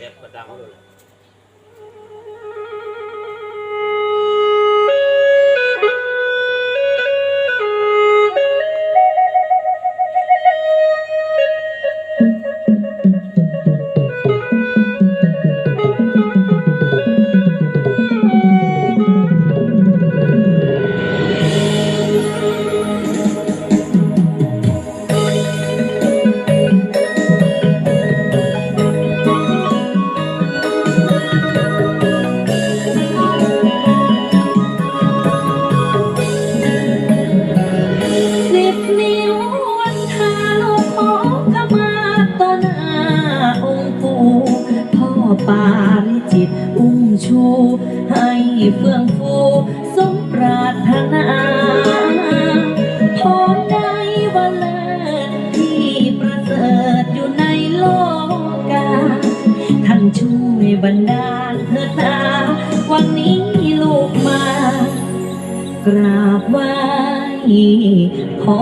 đẹp và đau rồi. กราบไหว้ขอ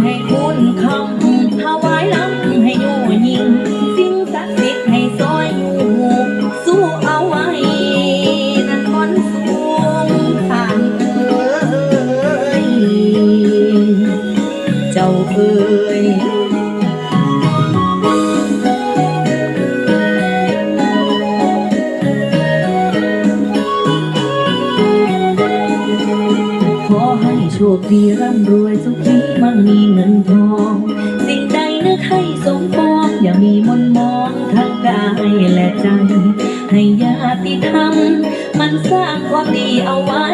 ให้คุณ กให้สมบูรณ์อย่ามีมนมองทั้งกายและใจ ให้ญาติธรรม มันสร้างความดีเอาไว้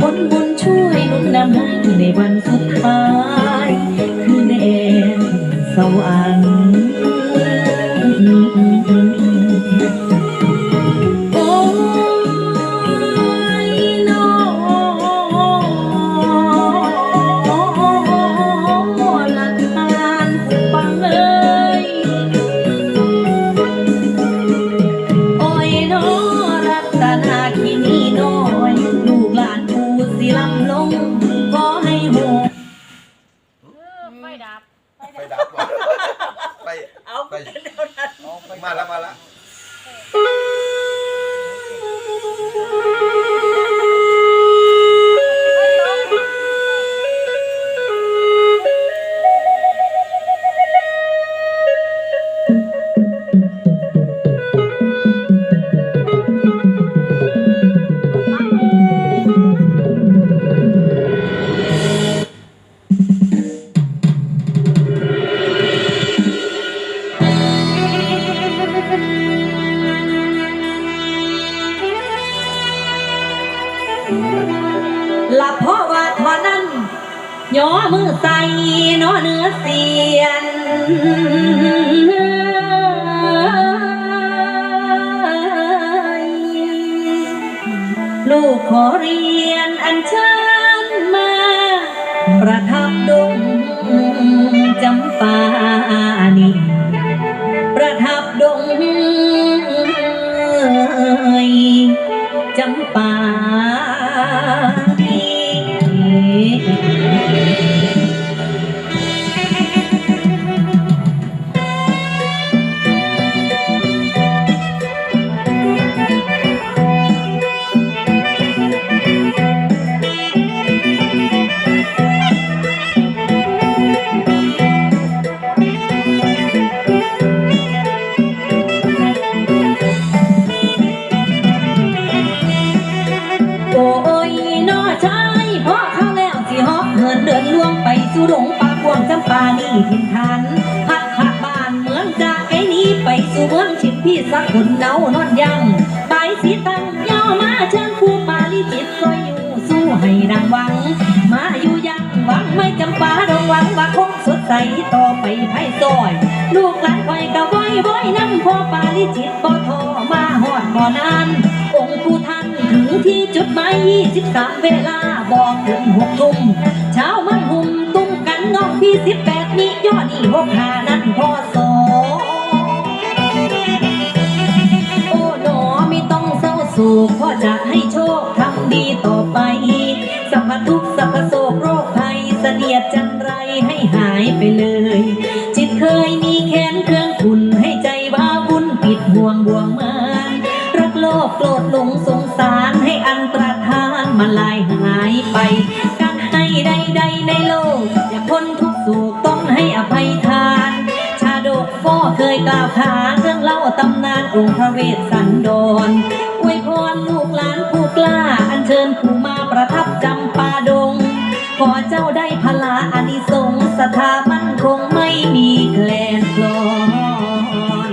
ผลบุญช่วยนุนนำให้ในวันสุดท้าย คือแดนสวรรค์ ลูกขอเรียนอันเชิญมา ประทับดงจำปานีประทับดงจำปา เนานอนยังไปสีตังย่อมาเชิญผู้ปาลิจิตซอยอยู่สู้ให้ดังหวัง มาอยู่ยังหวังไม่จำปาดงหวังว่าคงสดใสต่อไปไพ่ซอย ลูกหลานคอยกะไว้ไว้นำพ่อปาลิจิตบ่ทอมาหอดบ่นานองค์ผู้ท่านถึงที่จุดหมาย23 เวลาบอกถึงหกทุ่มเช้ามันหุ่มตุ้มกันน้องพี่18นี่ยอดอีหกหานั้นพอสอโต้องพ่อจะให้โชคทำดีต่อไป สัพพทุกสัพพโศกโรคภัยเสนียดจันไรให้หายไปเลย จิตเคยมีแค้นเครื่องขุนให้ใจว่าวุ่นปิดห่วงบ่วงเมืองรักโลภโกรธหลงสงสารให้อันตรธานมาลายหายไป การให้ใดๆในโลก อย่าพ้นทุกข์โศกต้องให้อภัยทาน ชาดกก็เคยกล่าวขาเรื่องเล่าตำนานองค์พระเวสสันดร จ้าได้พลาอานิสงสถามันคงไม่มีแคลนลอน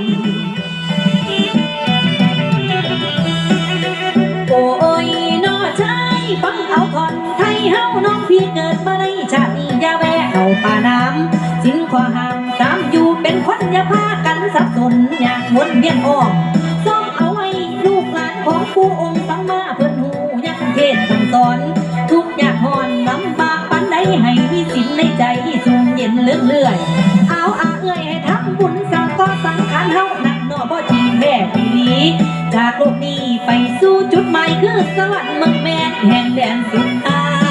โอ้ยนอชายฟังเอาก่อนไทยเฮาน้องพี่เกิดมาในชาตินี้อย่าแวะเอาป่าน้ำสินขอห้ามตามอยู่เป็นคนอย่าพากันสับสนอย่างวนเวียนอ้อมซ่อมเอาไว้ลูกหลานของผู้องค์ ในใจสูงเย็นเลื่อนเลื่อยเอาอาเอ้ยให้ทำบุญสังก็สังขารเฮาหนักหนอบ่จริงแม่ปีนี้จากโลกนี้ไปสู่จุดหมายคือสวรรค์เมืองแม่นแห่งแดนสุดอา